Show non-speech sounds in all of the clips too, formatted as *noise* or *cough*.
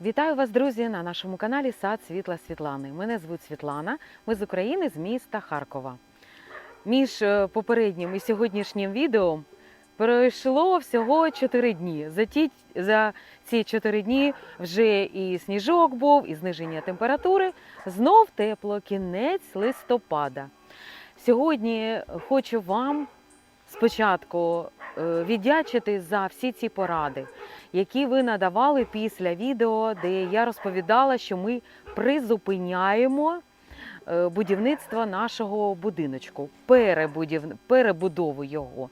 Вітаю вас, друзі, на нашому каналі Сад Світла Світлани. Мене звуть Світлана. Ми з України, з міста Харкова. Між е, попереднім і сьогоднішнім відео пройшло всього 4 дні. За, ті, за ці 4 дні вже і сніжок був, і зниження температури. Знов тепло, кінець листопада. Сьогодні хочу вам спочатку віддячити за всі ці поради, які ви надавали після відео, де я розповідала, що ми призупиняємо е, будівництво нашого будиночку, перебудову його.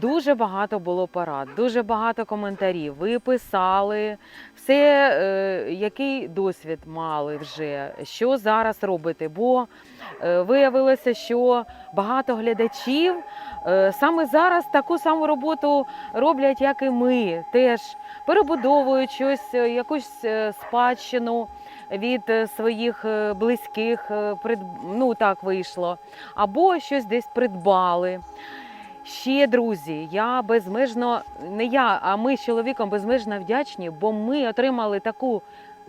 Дуже багато було порад, дуже багато коментарів. Ви писали все, е, який досвід мали вже, що зараз робите. Бо е, виявилося, що багато глядачів е, саме зараз таку саму роботу роблять, як і ми, теж перебудовують щось, е, якусь е, спадщину від е, своїх близьких, ну так вийшло, або щось десь придбали. Ще друзі, я безмежно не я, а ми з чоловіком безмежно вдячні, бо ми отримали таку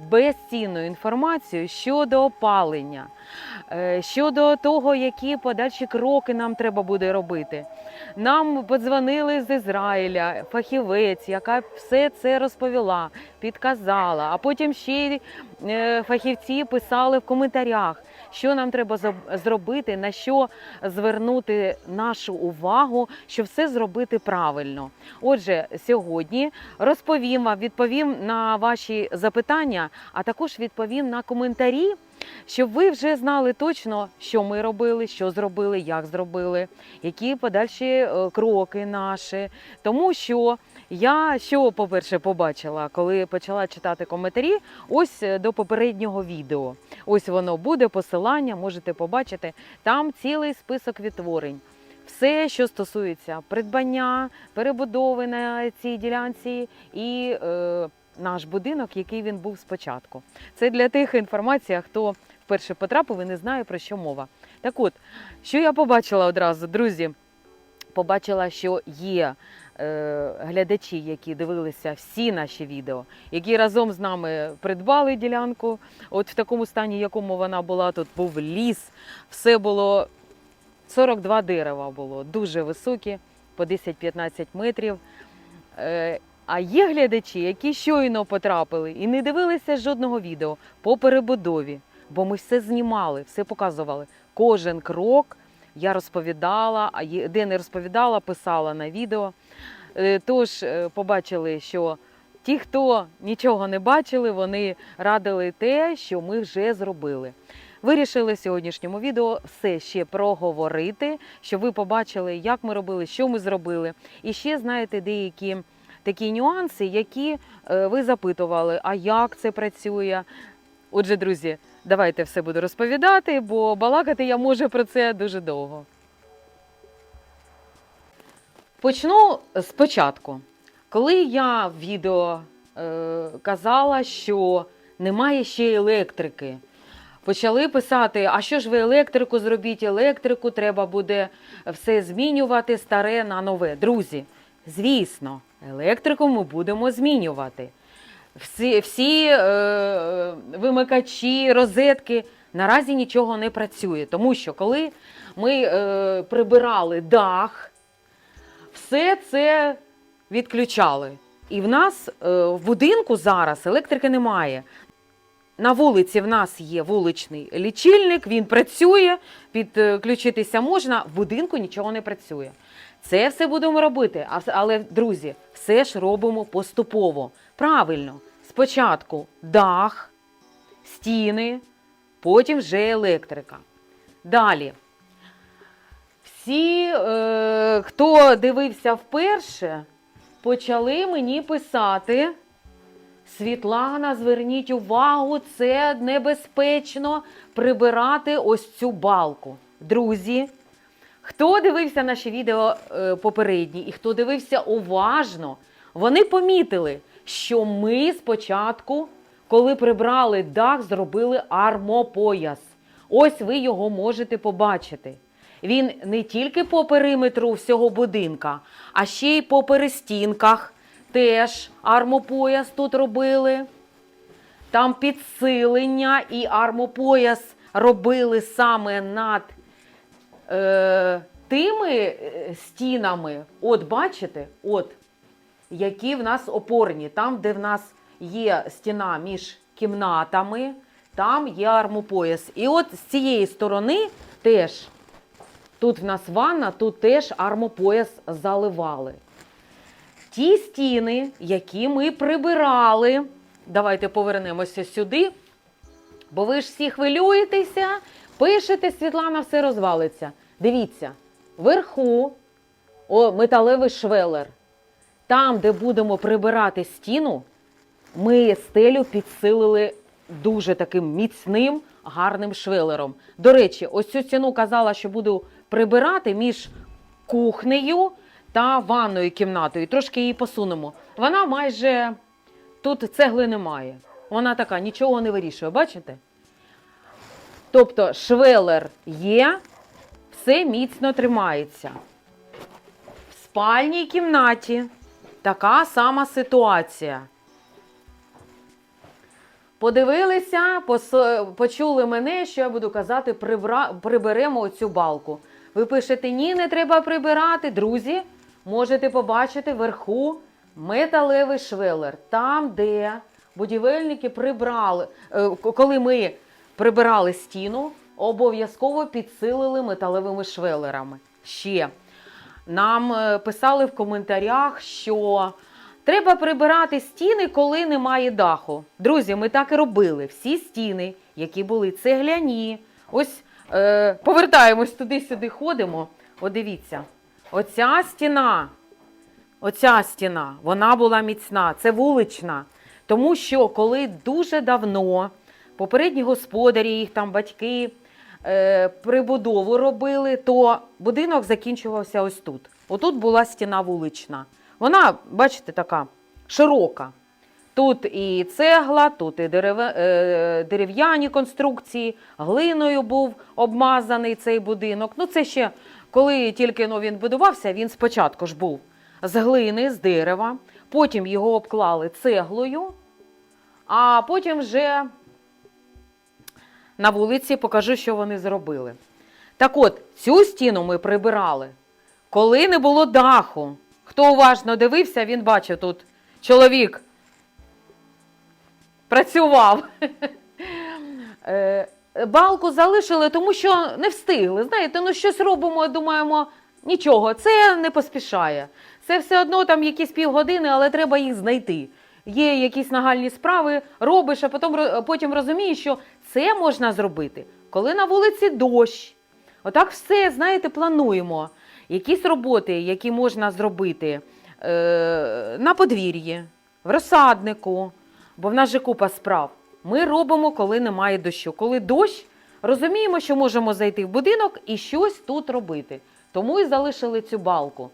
безцінну інформацію щодо опалення, е, щодо того, які подальші кроки нам треба буде робити. Нам подзвонили з Ізраїля, фахівець, яка все це розповіла, підказала. А потім ще е, фахівці писали в коментарях, що нам треба зробити, на що звернути нашу увагу, щоб все зробити правильно. Отже, сьогодні розповім вам, відповім на ваші запитання, а також відповім на коментарі, щоб ви вже знали точно, що ми робили, що зробили, як зробили, які подальші е, кроки наші. Тому що я що, по-перше, побачила, коли почала читати коментарі, ось е, до попереднього відео. Ось воно буде посилання, можете побачити. Там цілий список відтворень. Все, що стосується придбання, перебудови на цій ділянці і е, наш будинок, який він був спочатку. Це для тих інформація, хто вперше потрапив і не знає про що мова. Так от, що я побачила одразу, друзі? Побачила, що є е, глядачі, які дивилися всі наші відео, які разом з нами придбали ділянку. От в такому стані, якому вона була, тут був ліс, все було 42 дерева було, дуже високі, по 10-15 метрів. Е, а є глядачі, які щойно потрапили і не дивилися жодного відео по перебудові, бо ми все знімали, все показували. Кожен крок я розповідала, а де не розповідала, писала на відео. Е, Тож е, побачили, що ті, хто нічого не бачили, вони радили те, що ми вже зробили. Вирішили в сьогоднішньому відео все ще проговорити, щоб ви побачили, як ми робили, що ми зробили. І ще знаєте деякі такі нюанси, які е, ви запитували, а як це працює. Отже, друзі, давайте все буду розповідати, бо балакати я можу про це дуже довго. Почну спочатку. Коли я в відео е, казала, що немає ще електрики, почали писати: а що ж ви електрику зробіть? Електрику треба буде все змінювати, старе на нове. Друзі, звісно, електрику ми будемо змінювати. Всі, всі е, вимикачі, розетки наразі нічого не працює, тому що коли ми е, прибирали дах, все це відключали. І в нас е, в будинку зараз електрики немає. На вулиці в нас є вуличний лічильник, він працює, підключитися можна, в будинку нічого не працює. Це все будемо робити. Але, друзі, все ж робимо поступово. Правильно, спочатку дах, стіни, потім вже електрика. Далі. Всі, е, хто дивився вперше, почали мені писати. Світлана, зверніть увагу, це небезпечно прибирати ось цю балку. Друзі, хто дивився наші відео е, попередні і хто дивився уважно, вони помітили, що ми спочатку, коли прибрали дах, зробили армопояс. Ось ви його можете побачити. Він не тільки по периметру всього будинка, а ще й по перестінках теж армопояс тут робили. там підсилення і армопояс робили саме над е, тими е, стінами. От бачите, от, які в нас опорні. Там, де в нас є стіна між кімнатами, там є армопояс. І от з цієї сторони теж. Тут в нас ванна, тут теж армопояс заливали. Ті стіни, які ми прибирали, давайте повернемося сюди, бо ви ж всі хвилюєтеся, пишете, Світлана, все розвалиться. Дивіться, вверху о, металевий швелер. Там, де будемо прибирати стіну, ми стелю підсилили дуже таким міцним, гарним швелером. До речі, ось цю стіну казала, що буду прибирати між кухнею та ванною кімнатою. Трошки її посунемо. Вона майже тут цегли немає. Вона така, нічого не вирішує, бачите? Тобто швелер є, все міцно тримається. В спальній кімнаті така сама ситуація. Подивилися, почули мене, що я буду казати, прибра... приберемо оцю балку. Ви пишете, ні, не треба прибирати. Друзі, можете побачити вверху металевий швелер. Там, де будівельники прибрали, е, коли ми прибирали стіну, обов'язково підсилили металевими швелерами. Ще нам е, писали в коментарях, що треба прибирати стіни, коли немає даху. Друзі, ми так і робили. Всі стіни, які були цегляні. Ось е, повертаємось туди-сюди, ходимо. От дивіться, оця стіна, оця стіна, вона була міцна, це вулична. Тому що коли дуже давно попередні господарі, їх там батьки прибудову робили, то будинок закінчувався ось тут. Отут була стіна вулична. Вона, бачите, така широка. Тут і цегла, тут і е, дерев'яні конструкції, глиною був обмазаний цей будинок. Ну, це ще коли тільки ну, він будувався, він спочатку ж був з глини, з дерева, потім його обклали цеглою, а потім вже на вулиці покажу, що вони зробили. Так от, цю стіну ми прибирали, коли не було даху. Хто уважно дивився, він бачив тут чоловік працював. *laughs* Е, Балку залишили, тому що не встигли. Знаєте, ну щось робимо, думаємо, нічого, це не поспішає. Це все одно там якісь півгодини, але треба їх знайти. Є якісь нагальні справи, робиш, а потім, потім розумієш, що це можна зробити, коли на вулиці дощ. Отак все, знаєте, плануємо. Якісь роботи, які можна зробити е, на подвір'ї, в розсаднику, бо в нас же купа справ. Ми робимо, коли немає дощу. Коли дощ, розуміємо, що можемо зайти в будинок і щось тут робити. Тому і залишили цю балку.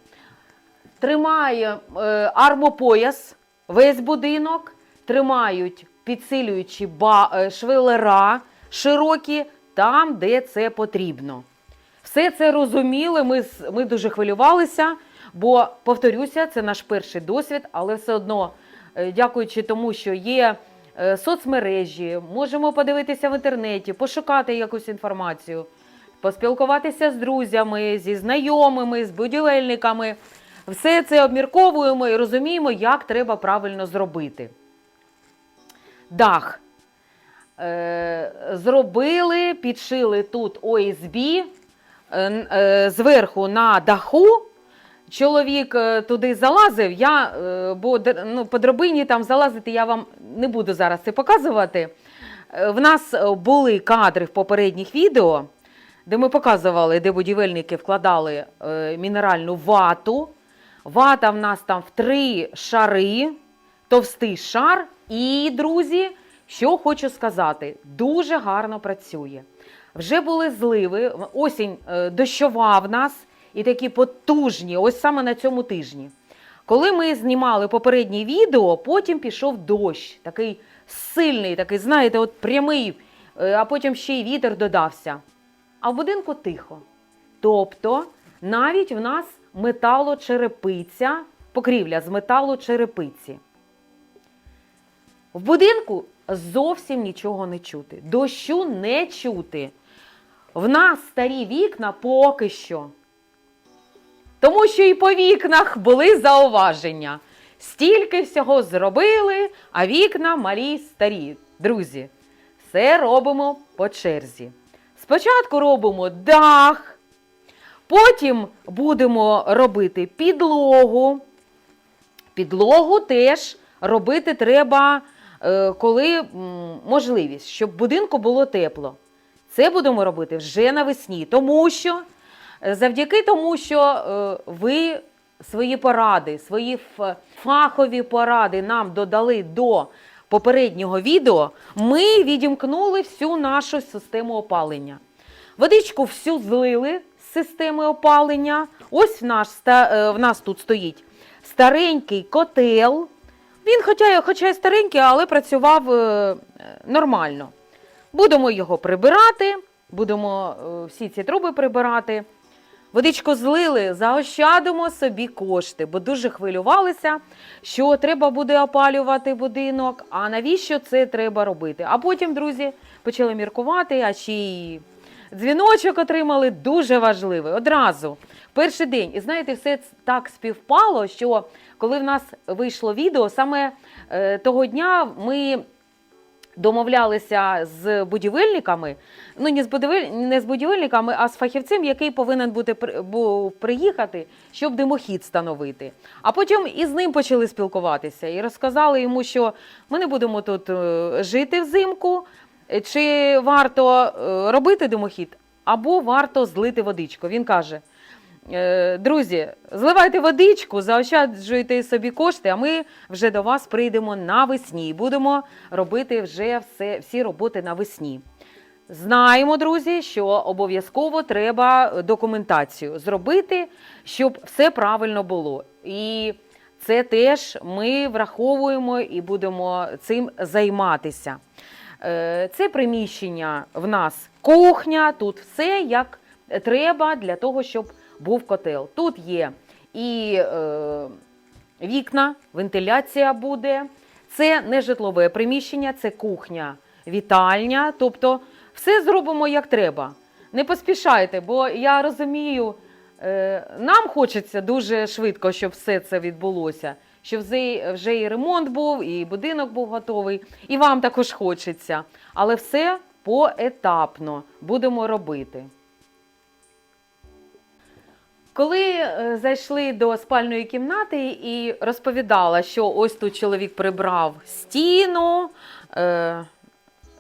Тримає е, армопояс весь будинок, тримають підсилюючі ба, е, швелера широкі там, де це потрібно. Все це розуміли, ми, ми дуже хвилювалися, бо, повторюся, це наш перший досвід, але все одно, е, дякуючи тому, що є е, соцмережі, можемо подивитися в інтернеті, пошукати якусь інформацію, поспілкуватися з друзями, зі знайомими, з будівельниками. Все це обмірковуємо і розуміємо, як треба правильно зробити. Дах. Е, зробили, підшили тут ОСБ е, е, зверху на даху. Чоловік туди залазив, я, бо ну, по драбині там залазити я вам не буду зараз це показувати. В нас були кадри в попередніх відео, де ми показували, де будівельники вкладали мінеральну вату. Вата в нас там в три шари, товстий шар. І, друзі, що хочу сказати, дуже гарно працює. Вже були зливи, осінь е, дощова в нас і такі потужні, ось саме на цьому тижні. Коли ми знімали попереднє відео, потім пішов дощ, такий сильний, такий, знаєте, от прямий, е, а потім ще й вітер додався. А в будинку тихо. Тобто навіть в нас металочерепиця, покрівля з металочерепиці. В будинку зовсім нічого не чути. Дощу не чути. В нас старі вікна поки що. Тому що і по вікнах були зауваження. Стільки всього зробили, а вікна малі старі. Друзі, все робимо по черзі. Спочатку робимо дах, потім будемо робити підлогу. Підлогу теж робити треба, коли можливість, щоб будинку було тепло. Це будемо робити вже навесні, тому що е, завдяки тому, що е, ви свої поради, свої фахові поради нам додали до попереднього відео, ми відімкнули всю нашу систему опалення. Водичку всю злили з системи опалення. Ось в, е, в нас тут стоїть старенький котел. Він, хоча, хоча й старенький, але працював е, нормально. Будемо його прибирати, будемо е, всі ці труби прибирати. Водичку злили, заощадимо собі кошти, бо дуже хвилювалися, що треба буде опалювати будинок. А навіщо це треба робити? А потім, друзі, почали міркувати, а й дзвіночок отримали дуже важливий. Одразу, перший день. І знаєте, все так співпало, що коли в нас вийшло відео, саме е, того дня ми домовлялися з будівельниками, ну не з будівель... не з будівельниками, а з фахівцем, який повинен бути був приїхати, щоб димохід встановити. А потім і з ним почали спілкуватися і розказали йому, що ми не будемо тут е, жити взимку, чи варто е, робити димохід, або варто злити водичку. Він каже. «Е, Друзі, зливайте водичку, заощаджуйте собі кошти, а ми вже до вас прийдемо навесні і будемо робити вже все, всі роботи навесні. Знаємо, друзі, що обов'язково треба документацію зробити, щоб все правильно було. І це теж ми враховуємо і будемо цим займатися. Е, Це приміщення в нас кухня, тут все як треба для того, щоб був котел. Тут є і е, вікна, вентиляція буде. Це не житлове приміщення, це кухня, вітальня. Тобто все зробимо як треба. Не поспішайте, бо я розумію, е, нам хочеться дуже швидко, щоб все це відбулося. Вже, вже і ремонт був, і будинок був готовий, і вам також хочеться. Але все поетапно будемо робити. Коли е, зайшли до спальної кімнати і розповідала, що ось тут чоловік прибрав стіну е,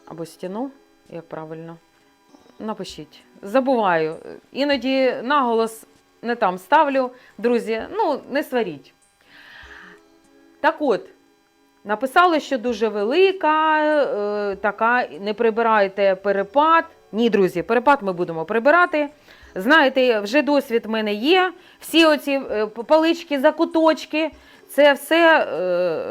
або стіну, як правильно, напишіть. Забуваю. Іноді наголос не там ставлю. Друзі, ну не сваріть. Так от, написали, що дуже велика, е, така, не прибирайте перепад. Ні, друзі, перепад ми будемо прибирати. Знаєте, вже досвід в мене є. Всі оці е, палички, закуточки, це все,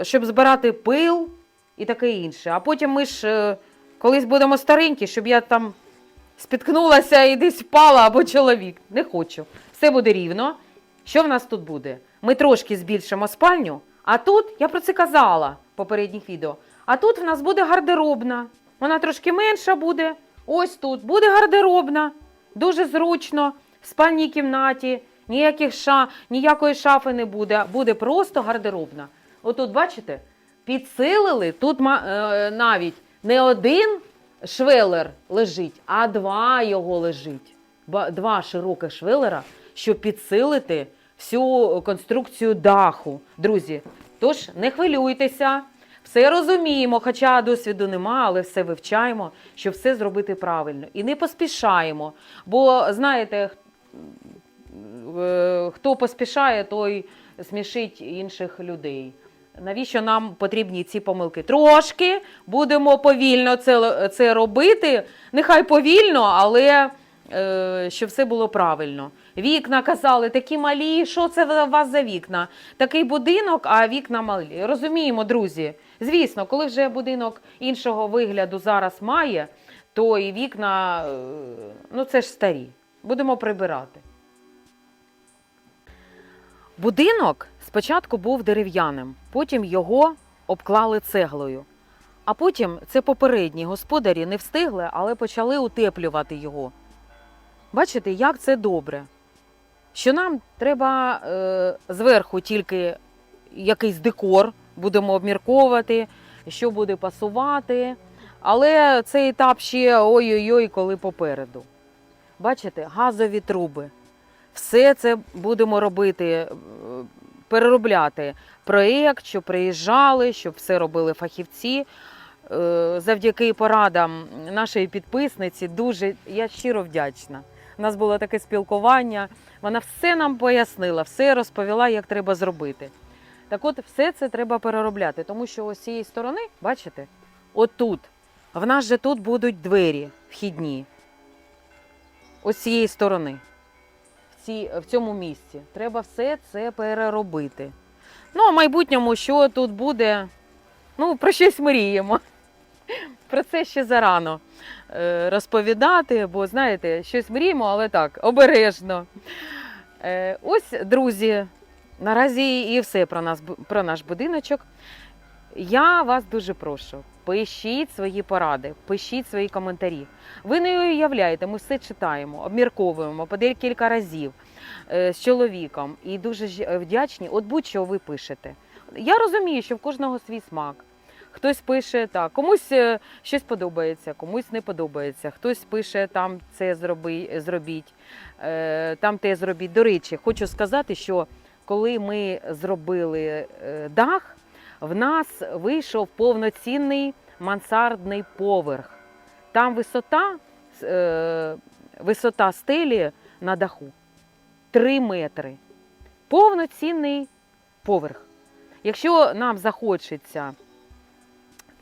е, щоб збирати пил і таке інше. А потім ми ж е, колись будемо старенькі, щоб я там спіткнулася і десь впала або чоловік. Не хочу. Все буде рівно. Що в нас тут буде? Ми трошки збільшимо спальню, а тут, я про це казала в попередніх відео, а тут в нас буде гардеробна. Вона трошки менша буде. Ось тут буде гардеробна. Дуже зручно, в спальній кімнаті, ніяких ша, ніякої шафи не буде, буде просто гардеробна. Отут, бачите, підсилили, тут е, навіть не один швелер лежить, а два його лежить. Два широких швелера, щоб підсилити всю конструкцію даху. Друзі, тож не хвилюйтеся. Все розуміємо, хоча досвіду нема, але все вивчаємо, щоб все зробити правильно. І не поспішаємо. Бо знаєте, е, хто поспішає, той смішить інших людей. Навіщо нам потрібні ці помилки? Трошки будемо повільно це, це робити. Нехай повільно, але е, щоб все було правильно. Вікна казали, такі малі, що це у вас за вікна? Такий будинок, а вікна малі. Розуміємо, друзі. Звісно, коли вже будинок іншого вигляду зараз має, то і вікна, е, ну це ж старі. Будемо прибирати. Будинок спочатку був дерев'яним, потім його обклали цеглою. А потім це попередні господарі не встигли, але почали утеплювати його. Бачите, як це добре. Що нам треба е, зверху тільки якийсь декор, будемо обмірковувати, що буде пасувати. Але цей етап ще ой-ой-ой, коли попереду. Бачите, газові труби. Все це будемо робити, е, переробляти проєкт, щоб приїжджали, щоб все робили фахівці. Е, Завдяки порадам нашої підписниці дуже я щиро вдячна. У нас було таке спілкування. Вона все нам пояснила, все розповіла, як треба зробити. Так от, все це треба переробляти, тому що ось цієї сторони, бачите, отут, в нас же тут будуть двері вхідні. Ось цієї сторони, в, цій, в цьому місці. Треба все це переробити. Ну, а в майбутньому, що тут буде, ну, про щось мріємо. *laughs* Про це ще зарано розповідати, бо знаєте, щось мріємо, але так, обережно. Е, Ось, друзі, наразі і все про нас про наш будиночок. Я вас дуже прошу, пишіть свої поради, пишіть свої коментарі. Ви не уявляєте, ми все читаємо, обмірковуємо по декілька разів е, з чоловіком і дуже вдячні. От будь-що ви пишете. Я розумію, що в кожного свій смак. Хтось пише так, комусь е, щось подобається, комусь не подобається. Хтось пише там це зроби, зробіть, е, там те зробіть. До речі, хочу сказати, що коли ми зробили е, дах, в нас вийшов повноцінний мансардний поверх. Там висота, висота стелі на даху 3 метри. Повноцінний поверх. Якщо нам захочеться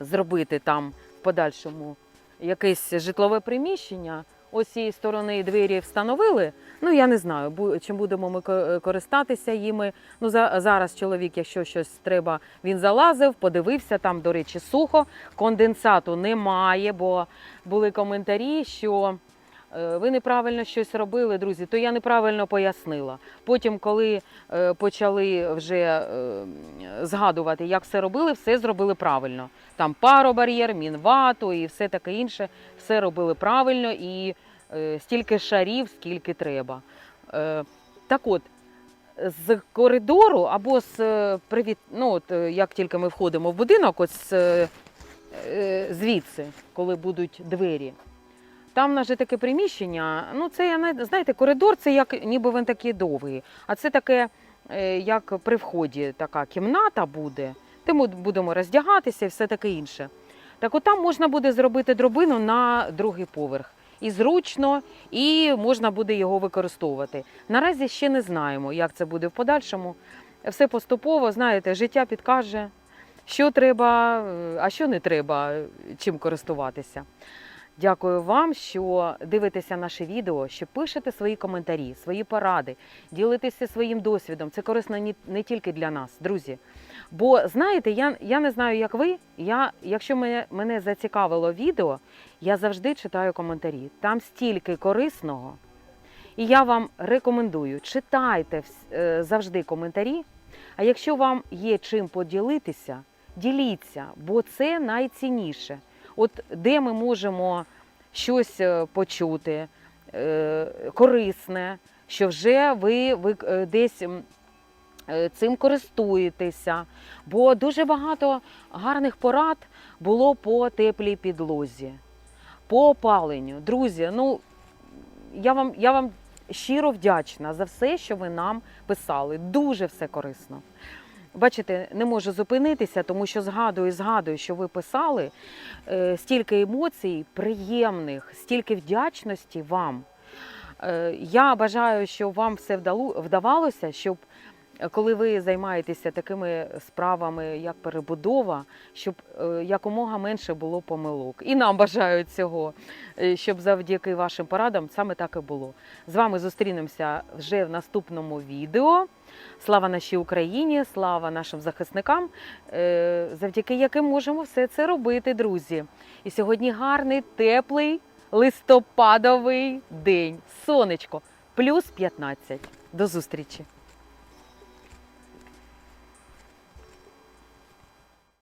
зробити там в подальшому якесь житлове приміщення, ось цієї сторони двері встановили. Ну я не знаю, чим будемо ми користатися їми. Ну за зараз чоловік, якщо щось треба, він залазив, подивився там, до речі, сухо. Конденсату немає, бо були коментарі, що. Е, Ви неправильно щось робили, друзі, то я неправильно пояснила. Потім, коли е, почали вже е, згадувати, як все робили, все зробили правильно. Там паробар'єр, мінвату і все таке інше, все робили правильно і стільки шарів, скільки треба. Так от, з коридору або з привіт, ну от як тільки ми входимо в будинок, ось звідси, коли будуть двері. Там в нас же таке приміщення. Ну, це я знаєте, коридор це як ніби він такий довгий. А це таке, е, як при вході, така кімната буде, де ми будемо роздягатися і все таке інше. Так от там можна буде зробити дробину на другий поверх. І зручно, і можна буде його використовувати. Наразі ще не знаємо, як це буде в подальшому. Все поступово, знаєте, життя підкаже, що треба, е, а що не треба, е, чим користуватися. Дякую вам, що дивитеся наше відео, що пишете свої коментарі, свої поради, ділитеся своїм досвідом. Це корисно не тільки для нас, друзі. Бо знаєте, я, я не знаю, як ви. Я, якщо мене, мене зацікавило відео, я завжди читаю коментарі. Там стільки корисного. І я вам рекомендую, читайте е, завжди коментарі. А якщо вам є чим поділитися, діліться, бо це найцінніше. От де ми можемо щось е, почути, е, корисне, що вже ви, ви е, десь цим користуєтеся. Бо дуже багато гарних порад було по теплій підлозі, по опаленню. Друзі, ну я вам, я вам щиро вдячна за все, що ви нам писали. Дуже все корисно. Бачите, не можу зупинитися, тому що згадую, згадую, що ви писали е, стільки емоцій приємних, стільки вдячності вам. Е, я бажаю, щоб вам все вдавалося, щоб е, коли ви займаєтеся такими справами, як перебудова, щоб якомога менше було помилок. І нам бажаю цього, щоб завдяки вашим порадам саме так і було. З вами зустрінемося вже в наступному відео. Слава нашій Україні, слава нашим захисникам, е, завдяки яким можемо все це робити, друзі. І сьогодні гарний, теплий листопадовий день. Сонечко, плюс 15. До зустрічі!